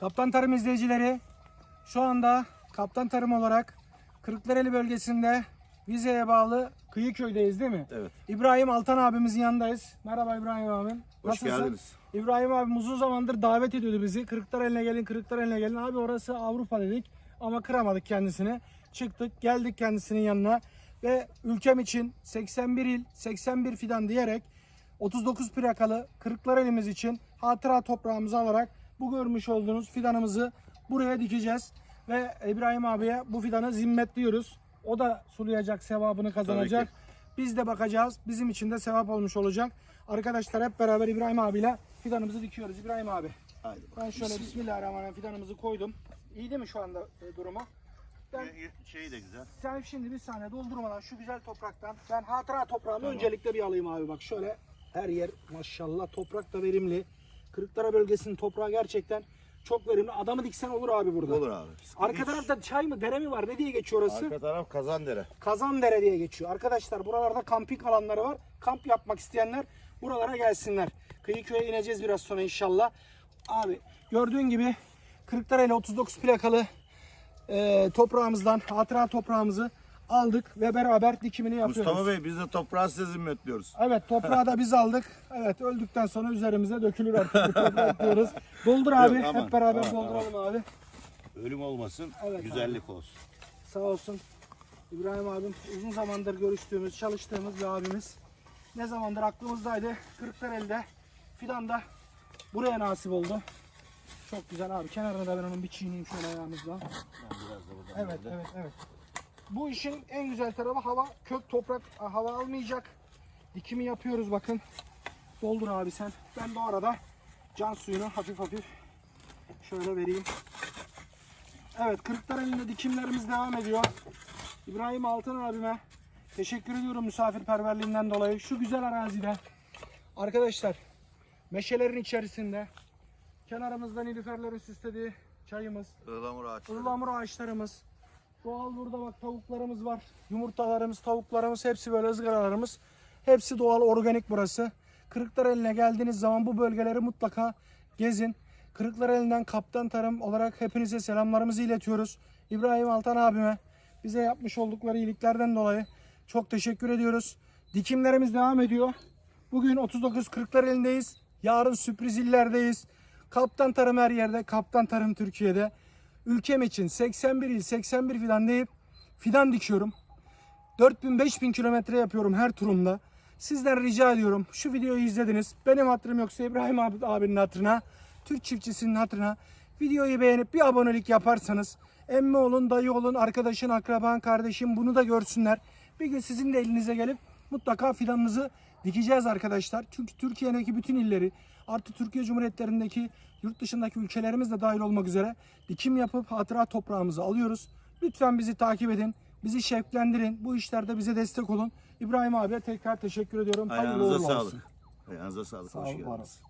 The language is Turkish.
Kaptan Tarım izleyicileri şu anda Kaptan Tarım olarak Kırklareli bölgesinde Vize'ye bağlı Kıyıköy'deyiz değil mi? Evet. İbrahim Altan abimizin yanındayız. Merhaba İbrahim abim. Hoş geldiniz. İbrahim abim uzun zamandır davet ediyordu bizi. Kırklareli'ne gelin, Kırklareli'ne gelin. Abi orası Avrupa dedik ama kıramadık kendisini. Çıktık, geldik kendisinin yanına ve ülkem için 81 il, 81 fidan diyerek 39 plakalı Kırklareli'miz için hatıra toprağımızı alarak bu görmüş olduğunuz fidanımızı buraya dikeceğiz. Ve İbrahim abiye bu fidanı zimmetliyoruz. O da sulayacak, sevabını kazanacak. Biz de bakacağız. Bizim için de sevap olmuş olacak. Arkadaşlar hep beraber İbrahim abiyle fidanımızı dikiyoruz. İbrahim abi Haydi ben şöyle Bismillahirrahmanirrahim fidanımızı koydum. İyi değil mi şu anda e, durumu? Ben, Şey de güzel. sen şimdi bir saniye doldurmadan şu güzel topraktan ben hatıra toprağımı öncelikle bir alayım abi bak şöyle her yer maşallah toprak da verimli. Kırıklara bölgesinin toprağı gerçekten çok verimli. Adamı diksen olur abi burada. Olur abi. Arka Hiç- tarafta çay mı dere mi var ne diye geçiyor orası? Arka taraf Kazandere. Kazandere diye geçiyor. Arkadaşlar buralarda kamping alanları var. Kamp yapmak isteyenler buralara gelsinler. Kıyıköy'e ineceğiz biraz sonra inşallah. Abi gördüğün gibi Kırklareli 39 plakalı e, toprağımızdan hatıra toprağımızı aldık ve beraber dikimini yapıyoruz. Mustafa Bey biz de toprağı size zimmetliyoruz. Evet toprağı da biz aldık. Evet öldükten sonra üzerimize dökülür artık toprak diyoruz. Doldur abi. Yok, aman, Hep beraber aman, dolduralım abi. Ölüm olmasın, Evet güzellik olsun. Sağ olsun. İbrahim abim uzun zamandır görüştüğümüz, çalıştığımız bir abimiz. Ne zamandır aklımızdaydı. Kırklareli'de fidan da buraya nasip oldu. Çok güzel abi. Kenarına da ben onun bir çiğneyim şöyle ayağımızla. Evet, evet, evet. Bu işin en güzel tarafı hava, kök toprak hava almayacak. Dikimi yapıyoruz bakın. Doldur abi sen. Ben de arada can suyunu hafif hafif şöyle vereyim. Evet Kırklareli'nde dikimlerimiz devam ediyor. İbrahim Altan abime teşekkür ediyorum misafirperverliğinden dolayı. Şu güzel arazide arkadaşlar meşelerin içerisinde kenarımızda nilüferlerin süslediği çayımız, Ilamur ağaçları. ıhlamur ağaçlarımız, doğal burada bak tavuklarımız var. Yumurtalarımız, tavuklarımız hepsi böyle ızgaralarımız. Hepsi doğal organik burası. Kırıklareli'ne geldiğiniz zaman bu bölgeleri mutlaka gezin. Kırıklareli'nden Kaptan Tarım olarak hepinize selamlarımızı iletiyoruz. İbrahim Altan abime bize yapmış oldukları iyiliklerden dolayı çok teşekkür ediyoruz. Dikimlerimiz devam ediyor. Bugün 39 Kırıklareli'ndeyiz. Yarın sürpriz illerdeyiz. Kaptan Tarım her yerde. Kaptan Tarım Türkiye'de. Ülkem için 81 il 81 fidan deyip fidan dikiyorum. 4000-5000 kilometre yapıyorum her turumda. Sizden rica ediyorum şu videoyu izlediniz. Benim hatırım yoksa İbrahim abi, abinin hatırına, Türk çiftçisinin hatırına videoyu beğenip bir abonelik yaparsanız emmi olun, dayı olun, arkadaşın, akraban, kardeşin bunu da görsünler. Bir gün sizin de elinize gelip mutlaka fidanınızı dikeceğiz arkadaşlar. Çünkü Türkiye'deki bütün illeri artı Türkiye Cumhuriyetlerindeki yurt dışındaki ülkelerimiz de dahil olmak üzere dikim yapıp hatıra toprağımızı alıyoruz. Lütfen bizi takip edin. Bizi şevklendirin. Bu işlerde bize destek olun. İbrahim abiye tekrar teşekkür ediyorum. Hayırlı Ayağınıza uğurlu sağlık. olsun. Ayağınıza sağlık. Sağ Hoş ol, geldiniz. var olsun.